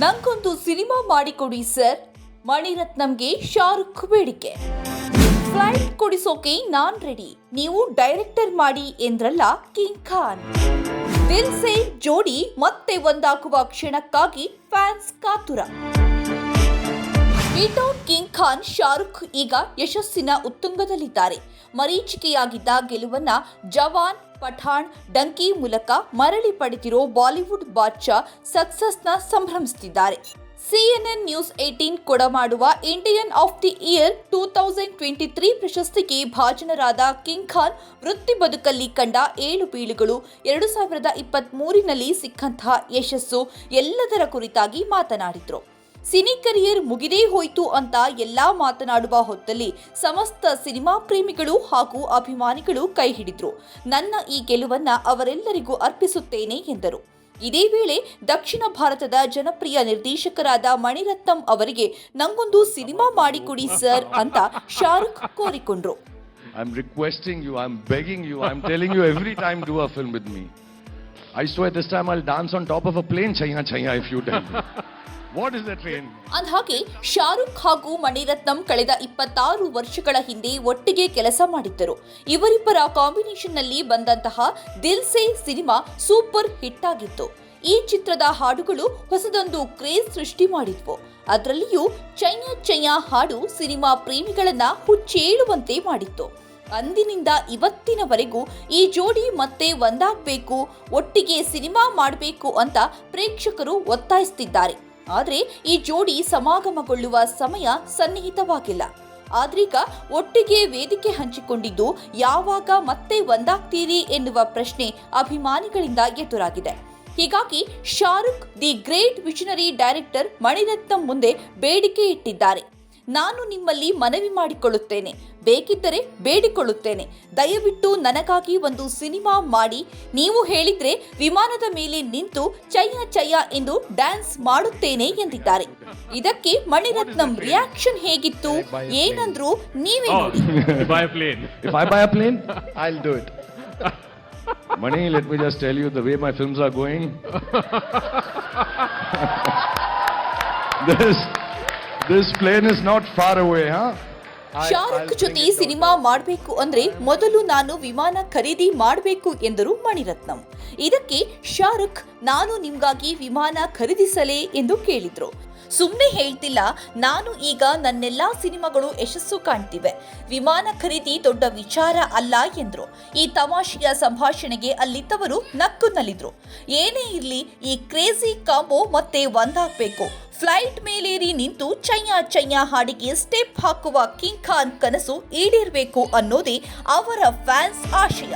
ನಂಗೊಂದು ಸಿನಿಮಾ ಮಾಡಿಕೊಡಿ, ಸರ್. ಮಣಿರತ್ನಂಗೆ ಶಾರುಖ್ ಬೇಡಿಕೆ. ಫ್ಲೈಟ್ ಕೊಡಿಸೋಕೆ ನಾನ್ ರೆಡಿ. ನೀವು ಡೈರೆಕ್ಟರ್ ಮಾಡಿ ಎಂದ್ರಲ್ಲ ಕಿಂಗ್ ಖಾನ್. ದಿಲ್ ಸೇ ಜೋಡಿ ಮತ್ತೆ ಒಂದಾಗುವ ಕ್ಷಣಕ್ಕಾಗಿ ಫ್ಯಾನ್ಸ್ ಕಾತುರ. ವಿಟೌಟ್ ಕಿಂಗ್ ಖಾನ್, ಶಾರುಖ್ ಈಗ ಯಶಸ್ಸಿನ ಉತ್ತುಂಗದಲ್ಲಿದ್ದಾರೆ. ಮರೀಚಿಕೆಯಾಗಿದ್ದ ಗೆಲುವನ್ನ ಜವಾನ್ ಪಠಾಣ್ ಡಂಕಿ ಮೂಲಕ ಮರಳಿ ಪಡೆದಿರೋ ಬಾಲಿವುಡ್ ಬಾದ್ಶಾ ಸಕ್ಸಸ್ನ ಸಂಭ್ರಮಿಸುತ್ತಿದ್ದಾರೆ ಸಿಎನ್ಎನ್ ನ್ಯೂಸ್ ಏಟೀನ್ ಕೊಡಮಾಡುವ Indian of the year two thousand twenty three ಪ್ರಶಸ್ತಿಗೆ ಭಾಜನರಾದ ಕಿಂಗ್ ಖಾನ್ ವೃತ್ತಿ ಬದುಕಲ್ಲಿ ಕಂಡ ಏಳು ಬೀಳುಗಳು ಎರಡು ಸಾವಿರದ ಇಪ್ಪತ್ತ್ ಮೂರಿನಲ್ಲಿ ಸಿಕ್ಕಂತಹ ಯಶಸ್ಸು ಎಲ್ಲದರ ಕುರಿತಾಗಿ ಮಾತನಾಡಿದ್ರು. ಸಿನಿ ಕರಿಯರ್ ಮುಗಿದೇ ಹೋಯ್ತು ಅಂತ ಎಲ್ಲಾ ಮಾತನಾಡುವ ಹೊತ್ತಲ್ಲಿ ಸಮಸ್ತ ಸಿನಿಮಾ ಪ್ರೇಮಿಗಳು ಹಾಗೂ ಅಭಿಮಾನಿಗಳು ಕೈ ಹಿಡಿದ್ರು ನನ್ನ ಈ ಗೆಲುವನ್ನ ಅವರೆಲ್ಲರಿಗೂ ಅರ್ಪಿಸುತ್ತೇನೆ ಎಂದರು ಇದೇ ವೇಳೆ ದಕ್ಷಿಣ ಭಾರತದ ಜನಪ್ರಿಯ ನಿರ್ದೇಶಕರಾದ ಮಣಿರತ್ನಂ ಅವರಿಗೆ ನಂಗೊಂದು ಸಿನಿಮಾ ಮಾಡಿಕೊಡಿ ಸರ್ ಅಂತ ಶಾರುಖ್ ಕೋರಿಕೊಂಡ್ರು I'm requesting you, I'm begging you, I'm telling you every time do a film with me. I swear this time I'll dance on top of a plane, plane China if you tell me. What is train train? ಅಂದಹಾಗೆ ಶಾರುಖ್ ಹಾಗೂ ಮಣಿರತ್ನಂ ಕಳೆದ ಇಪ್ಪತ್ತಾರು ವರ್ಷಗಳ ಹಿಂದೆ ಒಟ್ಟಿಗೆ ಕೆಲಸ ಮಾಡಿದ್ದರು. ಇವರಿಬ್ಬರ ಕಾಂಬಿನೇಷನ್ನಲ್ಲಿ ಬಂದಂತಹ ದಿಲ್ ಸೆ ಸಿನಿಮಾ ಸೂಪರ್ ಹಿಟ್ ಆಗಿತ್ತು. ಈ ಚಿತ್ರದ ಹಾಡುಗಳು ಹೊಸದೊಂದು ಕ್ರೇಜ್ ಸೃಷ್ಟಿ ಮಾಡಿದ್ವು. ಅದರಲ್ಲಿಯೂ ಚೈನಾ ಚಯಾ ಹಾಡು ಸಿನಿಮಾ ಪ್ರೇಮಿಗಳನ್ನ ಹುಚ್ಚೇಳುವಂತೆ ಮಾಡಿತ್ತು. ಅಂದಿನಿಂದ ಇವತ್ತಿನವರೆಗೂ ಈ ಜೋಡಿ ಮತ್ತೆ ಒಂದಾಗಬೇಕು, ಒಟ್ಟಿಗೆ ಸಿನಿಮಾ ಮಾಡಬೇಕು ಅಂತ ಪ್ರೇಕ್ಷಕರು ಒತ್ತಾಯಿಸುತ್ತಿದ್ದಾರೆ ಆದರೆ ಈ ಜೋಡಿ ಸಮಾಗಮಗೊಳ್ಳುವ ಸಮಯ ಸನ್ನಿಹಿತವಾಗಿಲ್ಲ. ಆದ್ರೀಗ ಒಟ್ಟಿಗೆ ವೇದಿಕೆ ಹಂಚಿಕೊಂಡಿದ್ದು ಯಾವಾಗ ಮತ್ತೆ ಒಂದಾಗ್ತೀರಿ ಎನ್ನುವ ಪ್ರಶ್ನೆ ಅಭಿಮಾನಿಗಳಿಂದ ಎದುರಾಗಿದೆ. ಹೀಗಾಗಿ Shahrukh the great visionary director Mani Ratnam ಮುಂದೆ ಬೇಡಿಕೆ ಇಟ್ಟಿದ್ದಾರೆ. ನಾನು ನಿಮ್ಮಲ್ಲಿ ಮನವಿ ಮಾಡಿಕೊಳ್ಳುತ್ತೇನೆ. ಬೇಕಿದ್ದರೆ ಬೇಡಿಕೊಳ್ಳುತ್ತೇನೆ. ದಯವಿಟ್ಟು ನನಗಾಗಿ ಒಂದು ಸಿನಿಮಾ ಮಾಡಿ. ನೀವು ಹೇಳಿದ್ರೆ ವಿಮಾನದ ಮೇಲೆ ನಿಂತು ಚಯ್ಯ ಚಯ್ಯ ಎಂದು ಡ್ಯಾನ್ಸ್ ಮಾಡುತ್ತೇನೆ ಎಂದಿದ್ದಾರೆ. ಇದಕ್ಕೆ ಮಣಿರತ್ನಂ ರಿಯಾಕ್ಷನ್ ಹೇಗಿತ್ತು? ಏನಂದ್ರು ನೀವೇ ನೋಡಿ. let me just tell you the way my films are going. Plane is not for Shahrukh ಜೊತೆ ಸಿನಿಮಾ ಮಾಡಬೇಕು ಅಂದ್ರೆ ಮೊದಲು ನಾನು ವಿಮಾನ ಖರೀದಿ ಮಾಡಬೇಕು ಎಂದರು ಮಣಿರತ್ನಂ. ಇದಕ್ಕೆ ಶಾರುಖ್ ನಾನು ನಿಮ್ಗಾಗಿ ವಿಮಾನ ಖರೀದಿಸಲೇ ಎಂದು ಕೇಳಿದ್ರು. ಸುಮ್ಮನೆ ಹೇಳ್ತಿಲ್ಲ, ನಾನು ಈಗ ನನ್ನೆಲ್ಲಾ ಸಿನಿಮಾಗಳು ಯಶಸ್ಸು ಕಾಣ್ತಿವೆ. ವಿಮಾನ ಖರೀದಿ ದೊಡ್ಡ ವಿಚಾರ ಅಲ್ಲ ಎಂದ್ರು. ಈ ತಮಾಷೆಯ ಸಂಭಾಷಣೆಗೆ ಅಲ್ಲಿದ್ದವರು ನಕ್ಕು ನಲಿದ್ರು ಏನೇ ಇರಲಿ, ಈ ಕ್ರೇಜಿ ಕಾಂಬೋ ಮತ್ತೆ ಒಂದಾಗಬೇಕು. ಫ್ಲೈಟ್ ಮೇಲೇರಿ ನಿಂತು ಚಯ್ಯ ಚಯ್ಯ ಹಾಡಿಗೆ ಸ್ಟೆಪ್ ಹಾಕುವ ಕಿಂಗ್ ಖಾನ್ ಕನಸು ಈಡೇರಬೇಕು ಅನ್ನೋದೇ ಅವರ ಫ್ಯಾನ್ಸ್ ಆಶಯ.